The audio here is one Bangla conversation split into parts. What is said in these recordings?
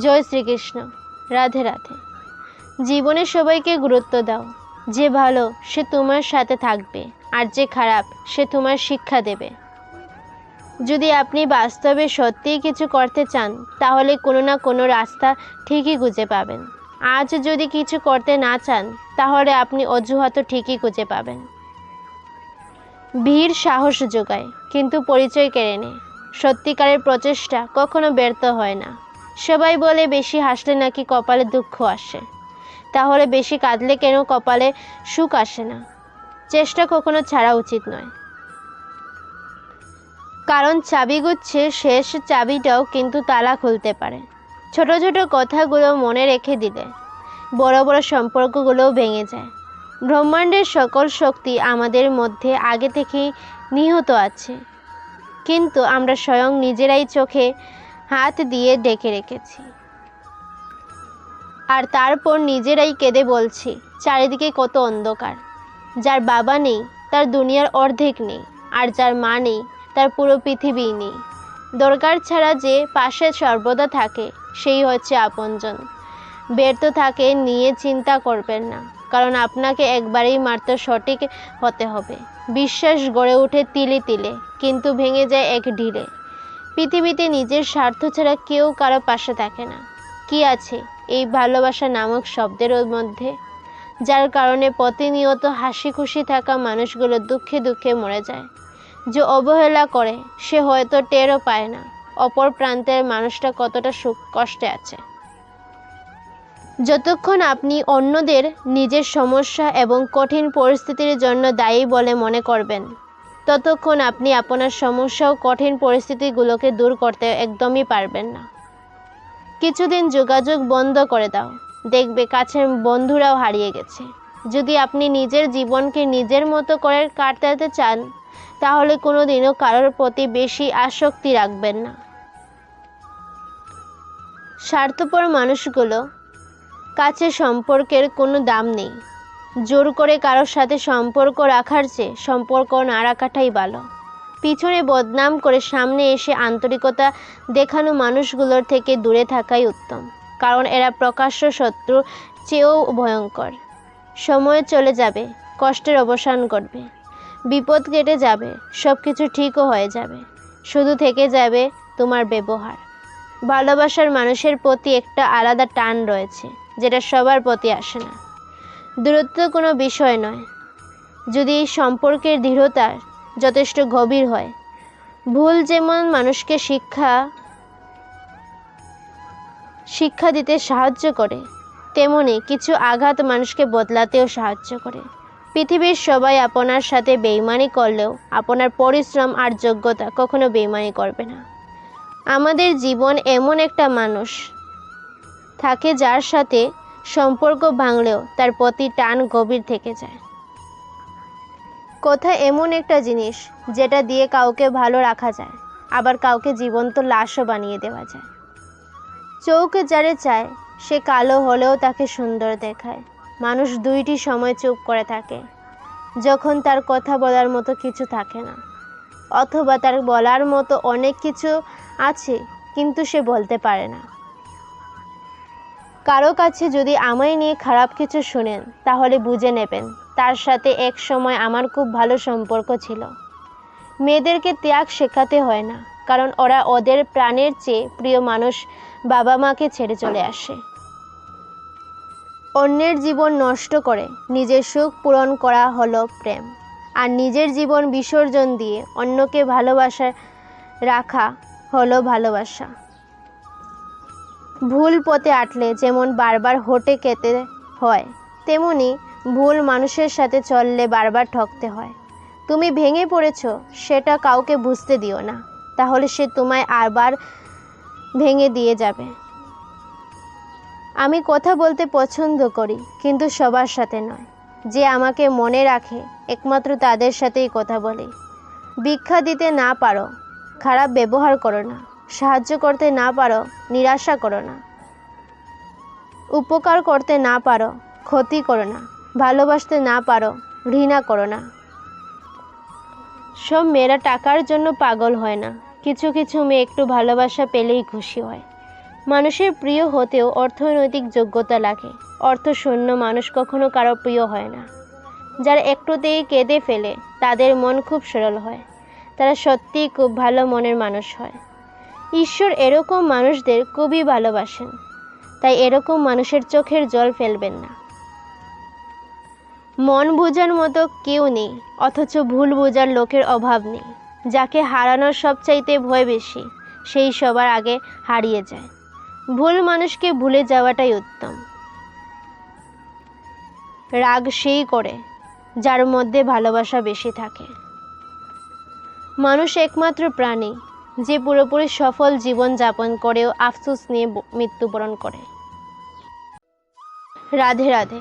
জয় শ্রীকৃষ্ণ। রাধে রাধে। জীবনে সবাইকে গুরুত্ব দাও। যে ভালো, সে তোমার সাথে থাকবে। আর যে খারাপ, সে তোমার শিক্ষা দেবে। যদি আপনি বাস্তবে সত্যিই কিছু করতে চান, তাহলে কোনো না কোনো রাস্তা ঠিকই খুঁজে পাবেন। আজ যদি কিছু করতে না চান, তাহলে আপনি অজুহাত ঠিকই খুঁজে পাবেন। ভিড় সাহস যোগায়, কিন্তু পরিচয় কেড়ে নেয়। সত্যিকারের প্রচেষ্টা কখনো ব্যর্থ হয় না। সবাই বলে, বেশি হাসলে নাকি কপালে দুঃখ আসে? তাহলে বেশি কাঁদলে কেন কপালে সুখ আসে না? চেষ্টা কখনো ছাড়া উচিত নয়। কারণ চাবি গুচ্ছে, শেষ চাবিটাও কিন্তু তালা খুলতে পারে। ছোট ছোট কথাগুলো মনে রেখে দিলে বড় বড় সম্পর্কগুলোও ভেঙে যায়। ব্রহ্মাণ্ডের সকল শক্তি আমাদের মধ্যে আগে থেকেই নিহত আছে। কিন্তু আমরা স্বয়ং নিজেরাই চোখে হাত দিয়ে ডেকে রেখেছি। আর তারপর নিজেরাই কেঁদে বলছি, চারিদিকে কত অন্ধকার। যার বাবা নেই, তার দুনিয়ার অর্ধেক নেই, আর যার মা নেই, তার পুরো পৃথিবী নেই। দরকার ছাড়া যে পাশে সর্বদা থাকে, সেই হচ্ছে আপনজন। ব্যর্থ থাকে নিয়ে চিন্তা করবেন না, কারণ আপনাকে একবারেই মাত্র সঠিক হতে হবে। বিশ্বাস গড়ে ওঠে তিলে তিলে, কিন্তু ভেঙে যায় এক ঢিলে। পৃথিবীতে নিজের স্বার্থ ছাড়া কেউ কারও পাশে থাকে না। কি আছে এই ভালোবাসা নামক শব্দের মধ্যে? যার কারণে প্রতিনিয়ত হাসি খুশি থাকা মানুষগুলো দুঃখে দুঃখে মরে যায়। যে অবহেলা করে, সে হয়তো টেরও পায় না। অপর প্রান্তের মানুষটা কতটা সুখ কষ্টে আছে। যতক্ষণ আপনি অন্যদের নিজের সমস্যা এবং কঠিন পরিস্থিতির জন্য দায়ী বলে মনে করবেন ততক্ষণ আপনি আপনার সমস্যা ও কঠিন পরিস্থিতিগুলোকে দূর করতে একদমই পারবেন না। কিছুদিন যোগাযোগ বন্ধ করে দাও। দেখবে কাছের বন্ধুরাও হারিয়ে গেছে। যদি আপনি নিজের জীবনকে নিজের মতো করে কাটাতে চান, তাহলে কোনো দিনও কারোর প্রতি বেশি আসক্তি রাখবেন না। স্বার্থপর মানুষগুলো কাছে সম্পর্কের কোনো দাম নেই। জোর করে কারোর সাথে সম্পর্ক রাখার চেয়ে সম্পর্ক না রাখাটাই ভালো। পিছনে বদনাম করে সামনে এসে আন্তরিকতা দেখানো মানুষগুলোর থেকে দূরে থাকাই উত্তম, কারণ এরা প্রকাশ্য শত্রু চেয়েও ভয়ঙ্কর। সময় চলে যাবে, কষ্টের অবসান করবে বিপদ কেটে যাবে সব কিছু ঠিকও হয়ে যাবে, শুধু থেকে যাবে তোমার ব্যবহার। ভালোবাসার মানুষের প্রতি একটা আলাদা টান রয়েছে, যেটা সবার প্রতি আসে না। দূরত্ব কোনো বিষয় নয়। যদি এই সম্পর্কের দৃঢ়তা যথেষ্ট গভীর হয়, ভুল যেমন মানুষকে শিক্ষা শিক্ষা দিতে সাহায্য করে, তেমনি কিছু আঘাত মানুষকে বদলাতেও সাহায্য করে। পৃথিবীর সবাই আপনার সাথে বেইমানি করলেও আপনার পরিশ্রম আর যোগ্যতা কখনো বেইমানি করবে না। আমাদের জীবন এমন একটা মানুষ থাকে যার সাথে সম্পর্ক ভাঙলেও তার প্রতি টান গভীর থেকে যায়। কথা এমন একটা জিনিস যেটা দিয়ে কাউকে ভালো রাখা যায়, আবার কাউকে জীবন্ত লাশও বানিয়ে দেওয়া যায়? চোখ যারে চায়, সে কালো হলেও তাকে সুন্দর দেখায়। মানুষ দুইটি সময় চুপ করে থাকে, যখন তার কথা বলার মতো কিছু থাকে না। অথবা তার বলার মতো অনেক কিছু আছে, কিন্তু সে বলতে পারে না। কারও কাছে যদি আমায় নিয়ে খারাপ কিছু শুনেন, তাহলে বুঝে নেবেন, তার সাথে এক সময় আমার খুব ভালো সম্পর্ক ছিল। মেয়েদেরকে ত্যাগ শেখাতে হয় না, কারণ ওরা ওদের প্রাণের চেয়ে প্রিয় মানুষ বাবা মাকে ছেড়ে চলে আসে। অন্যের জীবন নষ্ট করে নিজের সুখ পূরণ করা হলো প্রেম, আর নিজের জীবন বিসর্জন দিয়ে অন্যকে ভালোবাসা রাখা হলো ভালোবাসা। ভুল পথে আটলে যেমন বারবার হোটে খেতে হয়, তেমনি ভুল মানুষের সাথে চললে বারবার ঠকতে হয়। তুমি ভেঙে পড়েছ, সেটা কাউকে বুঝতে দিও না। তাহলে সে তোমায় আবার ভেঙে দিয়ে যাবে। আমি কথা বলতে পছন্দ করি, কিন্তু সবার সাথে নয়। যে আমাকে মনে রাখে, একমাত্র তাদের সাথেই কথা বলি। ভিক্ষা দিতে না পারো, খারাপ ব্যবহার করো না। সাহায্য করতে না পারো, নিরাশা করো না। উপকার করতে না পারো, ক্ষতি করো না। ভালোবাসতে না পারো, ঘৃণা করো না। সব মেয়েরা টাকার জন্য পাগল হয় না। কিছু কিছু মেয়ে একটু ভালোবাসা পেলেই খুশি হয়। মানুষের প্রিয় হতেও অর্থনৈতিক যোগ্যতা লাগে। অর্থশূন্য মানুষ কখনো কারও প্রিয় হয় না। যারা একটুতেই কেঁদে ফেলে, তাদের মন খুব সরল হয়। তারা সত্যিই খুব ভালো মনের মানুষ হয়। ঈশ্বর এরকম মানুষদের খুবই ভালোবাসেন, তাই এরকম মানুষের চোখের জল ফেলবেন না। মন বোঝার মতো কেউ নেই, অথচ ভুল বোঝার লোকের অভাব নেই, যাকে হারানোর সবচাইতে ভয় বেশি, সেই সবার আগে হারিয়ে যায়। ভুল মানুষকে ভুলে যাওয়াটাই উত্তম। রাগ সেই করে, যার মধ্যে ভালোবাসা বেশি থাকে। মানুষ একমাত্র প্রাণী যে পুরোপুরি সফল জীবন যাপন করেও আফসোস নিয়ে মৃত্যুবরণ করে। রাধে রাধে।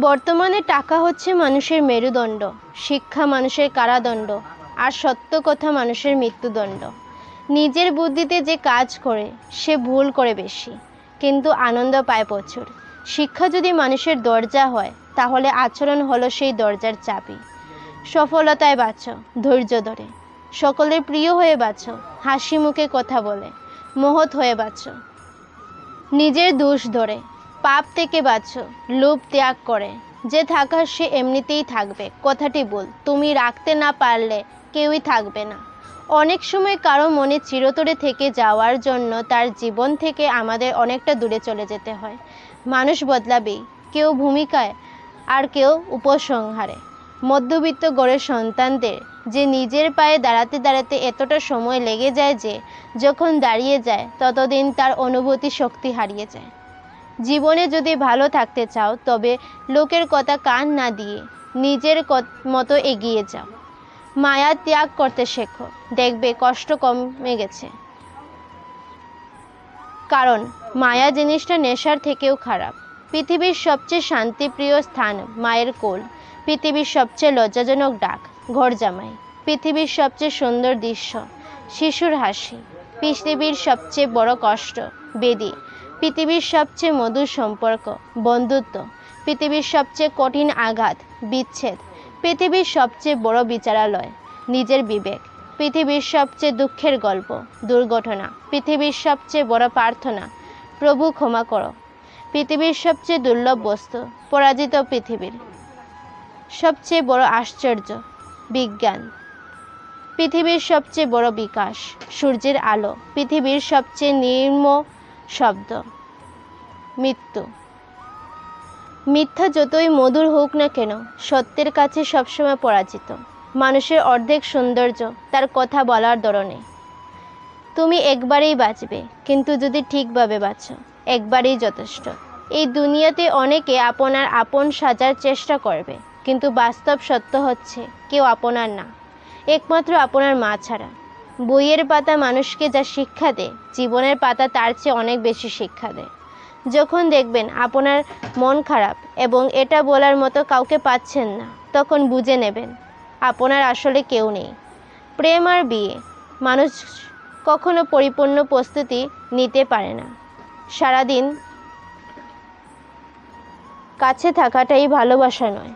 বর্তমানে টাকা হচ্ছে মানুষের মেরুদণ্ড, শিক্ষা মানুষের কারাদণ্ড, আর সত্য কথা মানুষের মৃত্যুদণ্ড। নিজের বুদ্ধিতে যে কাজ করে, সে ভুল করে বেশি, কিন্তু আনন্দ পায় প্রচুর। শিক্ষা যদি মানুষের দরজা হয়, তাহলে আচরণ হলো সেই দরজার চাবি। সফলতায় বাঁচো, ধৈর্য ধরে। সকলের প্রিয় হয়ে বাঁচো, হাসি মুখে কথা বলে, মহৎ হয়ে বাঁচো। নিজের দোষ ধরে, পাপ থেকে বাঁচো, লোভ ত্যাগ করে। যে থাকার সে এমনিতেই থাকবে, কথাটি বল। তুমি রাখতে না পারলে কেউই থাকবে না। অনেক সময় কারও মনে চিরতরে থেকে যাওয়ার জন্য তার জীবন থেকে আমাদের অনেকটা দূরে চলে যেতে হয়। মানুষ বদলাবেই, কেউ ভূমিকায় আর কেউ উপসংহারে। মধ্যবিত্ত গড়ের সন্তানদের যে নিজের পায়ে দাঁড়াতে দাঁড়াতে এতটা সময় লেগে যায় যে, যখন দাঁড়িয়ে যায়, ততদিন তার অনুভূতি শক্তি হারিয়ে যায়। জীবনে যদি ভালো থাকতে চাও, তবে লোকের কথা কান না দিয়ে নিজের মতো এগিয়ে যাও। মায়া ত্যাগ করতে শেখো। দেখবে কষ্ট কমে গেছে। কারণ, মায়া জিনিসটা নেশার থেকেও খারাপ। পৃথিবীর সবচেয়ে শান্তিপ্রিয় স্থান মায়ের কোল। পৃথিবীর সবচেয়ে লজ্জাজনক ডাক, ঘর জামাই। পৃথিবীর সবচেয়ে সুন্দর দৃশ্য, শিশুর হাসি। পৃথিবীর সবচেয়ে বড় কষ্ট, বেদি। পৃথিবীর সবচেয়ে মধুর সম্পর্ক, বন্ধুত্ব। পৃথিবীর সবচেয়ে কঠিন আঘাত, বিচ্ছেদ। পৃথিবীর সবচেয়ে বড় বিচারালয়, নিজের বিবেক। পৃথিবীর সবচেয়ে দুঃখের গল্প, দুর্ঘটনা। পৃথিবীর সবচেয়ে বড় প্রার্থনা, প্রভু ক্ষমা করো। পৃথিবীর সবচেয়ে দুর্লভ বস্তু, পরাজিত পৃথিবীর। সবচেয়ে বড় আশ্চর্য বিজ্ঞান। পৃথিবীর সবচেয়ে বড় বিকাশ, সূর্যের আলো, পৃথিবীর সবচেয়ে নির্ম শব্দ। মৃত্যু। মিথ্যা যতই মধুর হোক না কেন, সত্যের কাছে সবসময় পরাজিত। মানুষের অর্ধেক সৌন্দর্য তার কথা বলার ধরনে তুমি একবারেই বাঁচবে, কিন্তু যদি ঠিকভাবে বাঁচো, একবারেই যথেষ্ট। এই দুনিয়াতে অনেকে আপনার আপন সাজার চেষ্টা করবে। কিন্তু বাস্তব সত্য হচ্ছে, কেউ আপনার না। একমাত্র আপনার মা ছাড়া। বইয়ের পাতা মানুষকে যা শিক্ষা দেয়, জীবনের পাতা তার চেয়ে অনেক বেশি শিক্ষা দেয়। যখন দেখবেন আপনার মন খারাপ এবং এটা বলার মতো কাউকে পাচ্ছেন না, তখন বুঝে নেবেন, আপনার আসলে কেউ নেই। প্রেম আর বিয়ে, মানুষ কখনো পরিপূর্ণ প্রস্তুতি নিতে পারে না। সারাদিন কাছে থাকাটাই ভালোবাসা নয়।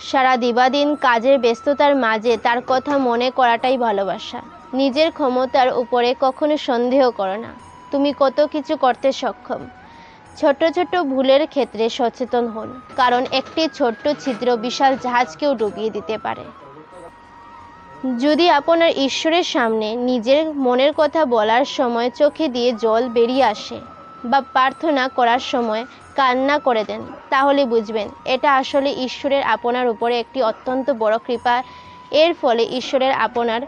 সারা দিবাদিন কাজের ব্যস্ততার মাঝে তার কথা মনে করাটাই ভালোবাসা। নিজের ক্ষমতার উপরে কখনো সন্দেহ করো না। তুমি কত কিছু করতে সক্ষম। ছোট ছোট ভুলের ক্ষেত্রে সচেতন হন, কারণ একটি ছোট্ট ছিদ্র বিশাল জাহাজকেও ডুবিয়ে দিতে পারে। যদি আপনার ঈশ্বরের সামনে নিজের মনের কথা বলার সময় চোখে দিয়ে জল বেরিয়ে আসে বা প্রার্থনা করার সময় কান্না করে দেন, তাহলে বুঝবেন, এটা আসলে ঈশ্বরের আপনার উপরে একটি অত্যন্ত বড় কৃপা। এর ফলে ঈশ্বরের আপনার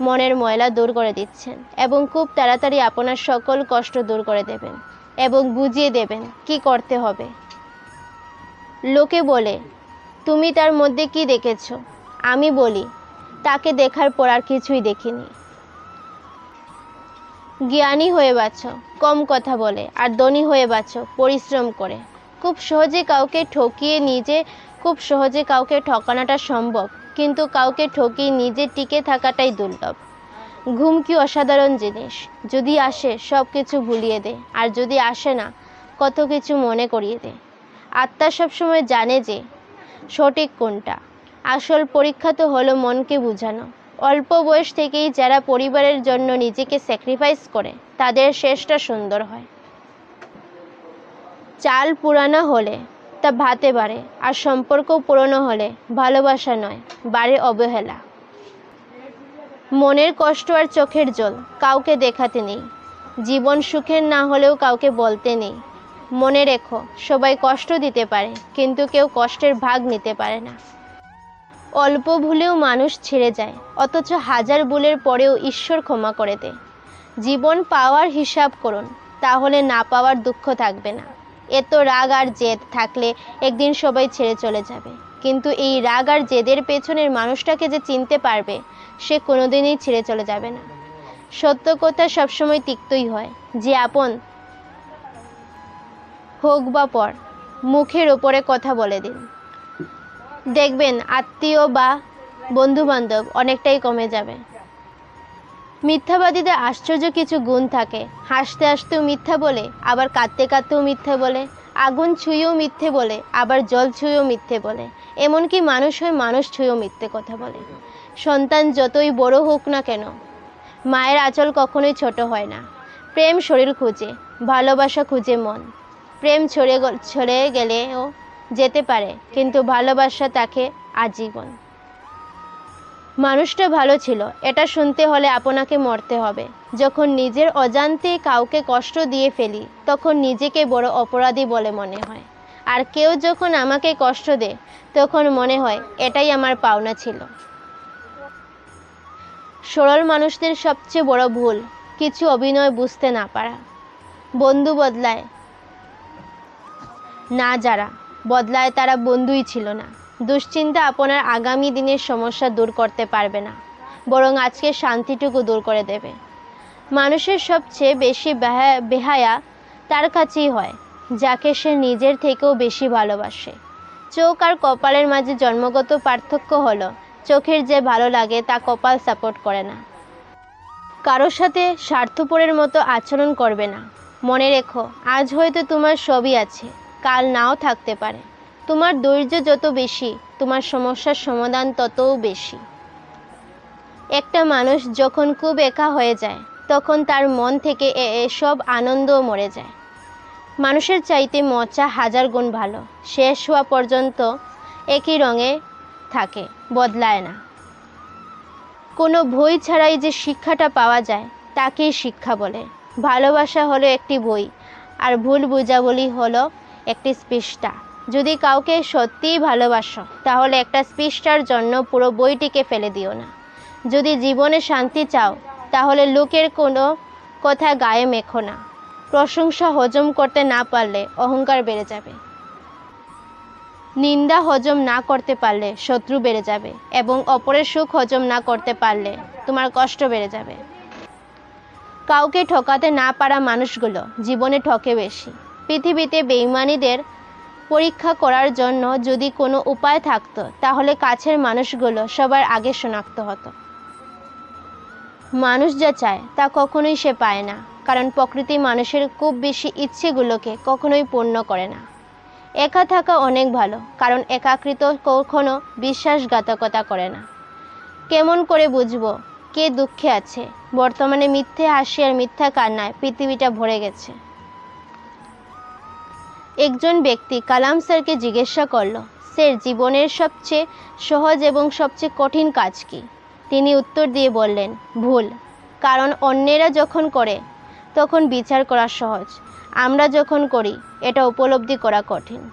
মনের ময়লা দূর করে দিচ্ছেন এবং খুব তাড়াতাড়ি আপনার সকল কষ্ট দূর করে দেবেন এবং বুঝিয়ে দেবেন, কি করতে হবে। লোকে বলে, তুমি তার মধ্যে কি দেখেছ? আমি বলি, তাকে দেখার পর আর কিছুই দেখিনি। জ্ঞানী হয়ে বাঁচো, কম কথা বলে, আর ধনী হয়ে বাঁচো, পরিশ্রম করে। খুব সহজে কাউকে ঠকিয়ে নিজে, খুব সহজে কাউকে ঠকানোটা সম্ভব, কিন্তু কাউকে ঠকিয়ে নিজে টিকে থাকাটাই দুর্লভ। ঘুম কি অসাধারণ জিনিস। যদি আসে, সব কিছু ভুলিয়ে দে, আর যদি আসে না, কত কিছু মনে করিয়ে দে। আত্মা সবসময় জানে যে, সঠিক কোনটা। আসল পরীক্ষা তো হলো মনকে বোঝানো। অল্প বয়স থেকেই যারা পরিবারের জন্য নিজেকে স্যাক্রিফাইস করে, তাদের শেষটা সুন্দর হয়। চাল পুরানো হলে তা ভাতে বাড়ে, আর সম্পর্ক পুরনো হলে ভালোবাসা নয়, বাড়ে অবহেলা। মনের কষ্ট আর চোখের জল কাউকে দেখাতে নেই, জীবন সুখের না হলেও কাউকে বলতে নেই। মনে রেখো, সবাই কষ্ট দিতে পারে, কিন্তু কেউ কষ্টের ভাগ নিতে পারে না। অল্প ভুলেও মানুষ ছেড়ে যায়, অথচ হাজার ভুলের পরেও ঈশ্বর ক্ষমা করে দেয়। জীবন পাওয়ার হিসাব করুন, তাহলে না পাওয়ার দুঃখ থাকবে না। এত রাগ আর জেদ থাকলে একদিন সবাই ছেড়ে চলে যাবে। কিন্তু এই রাগ আর জেদের পেছনের মানুষটাকে যে চিনতে পারবে, সে কোনোদিনই ছেড়ে চলে যাবে না। সত্য কথা সবসময় তিক্তই হয়, যে আপন হোক বা পর, মুখের ওপরে কথা বলে দিন। দেখবেন আত্মীয় বা বন্ধু বান্ধব অনেকটাই কমে যাবে। মিথ্যাবাদীদের আশ্চর্য কিছু গুণ থাকে। হাসতে হাসতেও মিথ্যা বলে, আবার কাঁদতে কাঁদতেও মিথ্যে বলে। আগুন ছুঁয়েও মিথ্যে বলে, আবার জল ছুঁয়েও মিথ্যে বলে। এমনকি মানুষ হয়ে মানুষ ছুঁয়েও মিথ্যে কথা বলে। সন্তান যতই বড় হোক না কেন, মায়ের আঁচল কখনোই ছোট হয় না। প্রেম শরীর খুঁজে, ভালোবাসা খুঁজে মন। প্রেম ছড়ে ছড়ে গেলেও যেতে পারে, কিন্তু ভালোবাসা তাকে আজীবন। মানুষটা ভালো ছিল, এটা শুনতে হলে আপনাকে মরতে হবে। যখন নিজের অজান্তে কাউকে কষ্ট দিয়ে ফেলি, তখন নিজেকে বড় অপরাধী বলে মনে হয়। আর কেউ যখন আমাকে কষ্ট দেয় তখন মনে হয় এটাই আমার পাওনা ছিল। সরল মানুষদের সবচেয়ে বড় ভুল, কিছু অভিনয় বুঝতে না পারা। বন্ধু বদলায় না যারা। বদলায় তারা বন্ধুই ছিল না। দুশ্চিন্তা আপনার আগামী দিনের সমস্যা দূর করতে পারবে না, বরং আজকে শান্তিটুকু দূর করে দেবে। মানুষের সবচেয়ে বেশি বেহা- বেহায়া তার কাছেই হয়, যাকে সে নিজের থেকেও বেশি ভালোবাসে। চোখ আর কপালের মাঝে জন্মগত পার্থক্য হলো, চোখের যে ভালো লাগে তা কপাল সাপোর্ট করে না। কারোর সাথে স্বার্থপরের মতো আচরণ করবে না। মনে রেখো, আজ হয়তো তোমার সবই আছে। কাল নাও থাকতে পারে। তোমার ধৈর্য যত বেশি, তোমার সমস্যার সমাধান ততও বেশি। একটা মানুষ যখন খুব একা হয়ে যায়, তখন তার মন থেকে এসব আনন্দও মরে যায়। মানুষের চাইতে মচা হাজার গুণ ভালো। শেষ হওয়া পর্যন্ত একই রঙে থাকে, বদলায় না। কোনো বই ছাড়াই যে শিক্ষাটা পাওয়া যায়, তাকেই শিক্ষা বলে। ভালোবাসা হলো একটি বই, আর ভুল বোঝাবলি হলো একটি স্পৃষ্টা। যদি কাউকে সত্যিই ভালোবাসো, তাহলে একটা স্পৃষ্টার জন্য পুরো বইটিকে ফেলে দিও না। যদি জীবনে শান্তি চাও, তাহলে লোকের কোনো কথা গায়ে মেখো না। প্রশংসা হজম করতে না পারলে অহংকার বেড়ে যাবে। নিন্দা হজম না করতে পারলে শত্রু বেড়ে যাবে এবং অপরের সুখ হজম না করতে পারলে তোমার কষ্ট বেড়ে যাবে। কাউকে ঠকাতে না পারা মানুষগুলো জীবনে ঠকে বেশি। পৃথিবীতে বেইমানিদের পরীক্ষা করার জন্য যদি কোনো উপায় থাকতো, তাহলে কাছের মানুষগুলো সবার আগে শনাক্ত হতো। মানুষ যা চায়, তা কখনোই সে পায় না, কারণ প্রকৃতি মানুষের খুব বেশি ইচ্ছেগুলোকে কখনোই পূর্ণ করে না। একা থাকা অনেক ভালো, কারণ একাকৃত কখনো বিশ্বাসঘাতকতা করে না। কেমন করে বুঝব কে দুঃখে আছে? বর্তমানে মিথ্যে হাসি আর মিথ্যা কান্নায় পৃথিবীটা ভরে গেছে। একজন ব্যক্তি কালাম স্যারকে জিজ্ঞাসা করল, স্যার, জীবনের সবচেয়ে সহজ এবং সবচেয়ে কঠিন কাজ কি? তিনি উত্তর দিয়ে বললেন, ভুল। কারণ অন্যেরা যখন করে, তখন বিচার করা সহজ। আমরা যখন করি, এটা উপলব্ধি করা কঠিন।